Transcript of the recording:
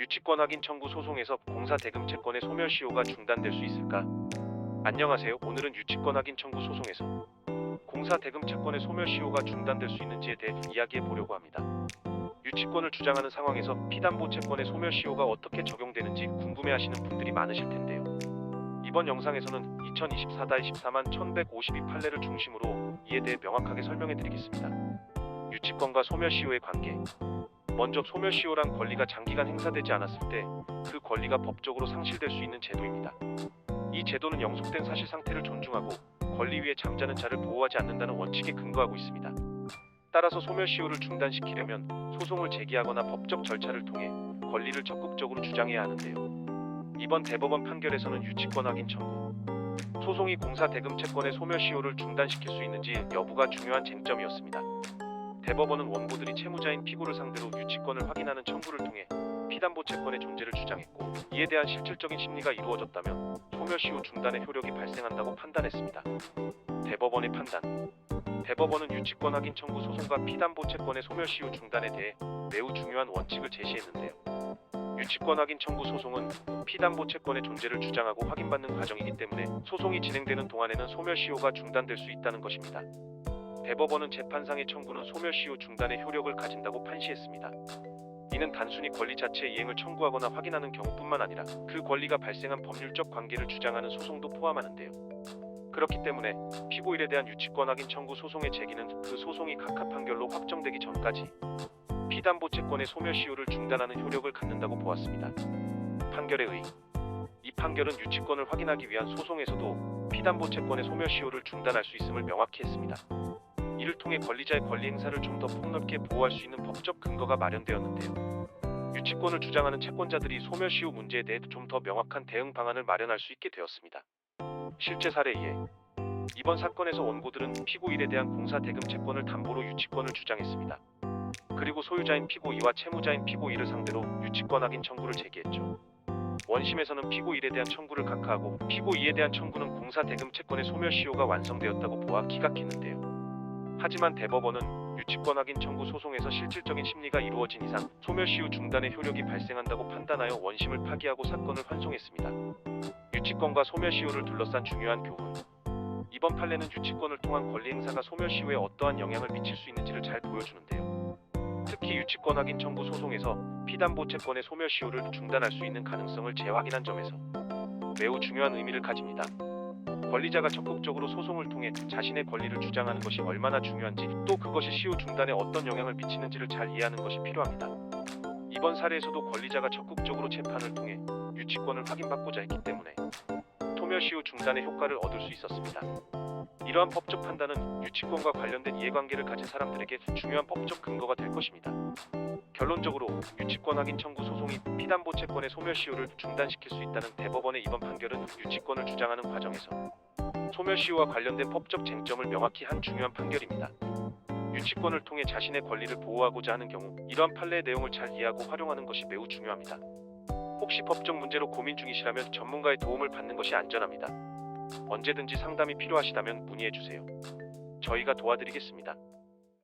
유치권 확인 청구 소송에서 공사 대금 채권의 소멸 시효가 중단될 수 있을까? 안녕하세요. 오늘은 유치권 확인 청구 소송에서 공사 대금 채권의 소멸 시효가 중단될 수 있는지에 대해 이야기해 보려고 합니다. 유치권을 주장하는 상황에서 피담보 채권의 소멸 시효가 어떻게 적용되는지 궁금해하시는 분들이 많으실 텐데요. 이번 영상에서는 2024-14만 1152 판례를 중심으로 이에 대해 명확하게 설명해 드리겠습니다. 유치권과 소멸 시효의 관계, 먼저 소멸시효란 권리가 장기간 행사되지 않았을 때 그 권리가 법적으로 상실될 수 있는 제도입니다. 이 제도는 영속된 사실 상태를 존중하고 권리 위에 잠자는 자를 보호하지 않는다는 원칙에 근거하고 있습니다. 따라서 소멸시효를 중단시키려면 소송을 제기하거나 법적 절차를 통해 권리를 적극적으로 주장해야 하는데요. 이번 대법원 판결에서는 유치권 확인 청구, 소송이 공사 대금 채권의 소멸시효를 중단시킬 수 있는지 여부가 중요한 쟁점이었습니다. 대법원은 원고들이 채무자인 피고를 상대로 유치권을 확인하는 청구를 통해 피담보 채권의 존재를 주장했고 이에 대한 실질적인 심리가 이루어졌다면 소멸시효 중단의 효력이 발생한다고 판단했습니다. 대법원의 판단 대법원은 유치권 확인 청구 소송과 피담보 채권의 소멸시효 중단에 대해 매우 중요한 원칙을 제시했는데요. 유치권 확인 청구 소송은 피담보 채권의 존재를 주장하고 확인받는 과정이기 때문에 소송이 진행되는 동안에는 소멸시효가 중단될 수 있다는 것입니다. 대법원은 재판상의 청구는 소멸시효 중단의 효력을 가진다고 판시했습니다. 이는 단순히 권리 자체의 이행을 청구하거나 확인하는 경우뿐만 아니라 그 권리가 발생한 법률적 관계를 주장하는 소송도 포함하는데요. 그렇기 때문에 피고일에 대한 유치권 확인 청구 소송의 제기는 그 소송이 각하 판결로 확정되기 전까지 피담보 채권의 소멸시효를 중단하는 효력을 갖는다고 보았습니다. 판결에 의해 이 판결은 유치권을 확인하기 위한 소송에서도 피담보 채권의 소멸시효를 중단할 수 있음을 명확히 했습니다. 이를 통해 권리자의 권리 행사를 좀 더 폭넓게 보호할 수 있는 법적 근거가 마련되었는데요. 유치권을 주장하는 채권자들이 소멸시효 문제에 대해 좀 더 명확한 대응 방안을 마련할 수 있게 되었습니다. 실제 사례에 이번 사건에서 원고들은 피고일에 대한 공사 대금 채권을 담보로 유치권을 주장했습니다. 그리고 소유자인 피고이와 채무자인 피고이를 상대로 유치권 확인 청구를 제기했죠. 원심에서는 피고일에 대한 청구를 각하하고 피고이에 대한 청구는 공사 대금 채권의 소멸시효가 완성되었다고 보아 기각했는데요. 하지만 대법원은 유치권 확인 청구 소송에서 실질적인 심리가 이루어진 이상 소멸시효 중단의 효력이 발생한다고 판단하여 원심을 파기하고 사건을 환송했습니다. 유치권과 소멸시효를 둘러싼 중요한 교훈. 이번 판례는 유치권을 통한 권리 행사가 소멸시효에 어떠한 영향을 미칠 수 있는지를 잘 보여주는데요. 특히 유치권 확인 청구 소송에서 피담보 채권의 소멸시효를 중단할 수 있는 가능성을 재확인한 점에서 매우 중요한 의미를 가집니다. 권리자가 적극적으로 소송을 통해 자신의 권리를 주장하는 것이 얼마나 중요한지 또 그것이 시효 중단에 어떤 영향을 미치는지를 잘 이해하는 것이 필요합니다. 이번 사례에서도 권리자가 적극적으로 재판을 통해 유치권을 확인받고자 했기 때문에 소멸 시효 중단의 효과를 얻을 수 있었습니다. 이러한 법적 판단은 유치권과 관련된 이해관계를 가진 사람들에게 중요한 법적 근거가 될 것입니다. 결론적으로 유치권 확인 청구 소송이 피담보 채권의 소멸시효를 중단시킬 수 있다는 대법원의 이번 판결은 유치권을 주장하는 과정에서 소멸시효와 관련된 법적 쟁점을 명확히 한 중요한 판결입니다. 유치권을 통해 자신의 권리를 보호하고자 하는 경우 이러한 판례의 내용을 잘 이해하고 활용하는 것이 매우 중요합니다. 혹시 법적 문제로 고민 중이시라면 전문가의 도움을 받는 것이 안전합니다. 언제든지 상담이 필요하시다면 문의해 주세요. 저희가 도와드리겠습니다.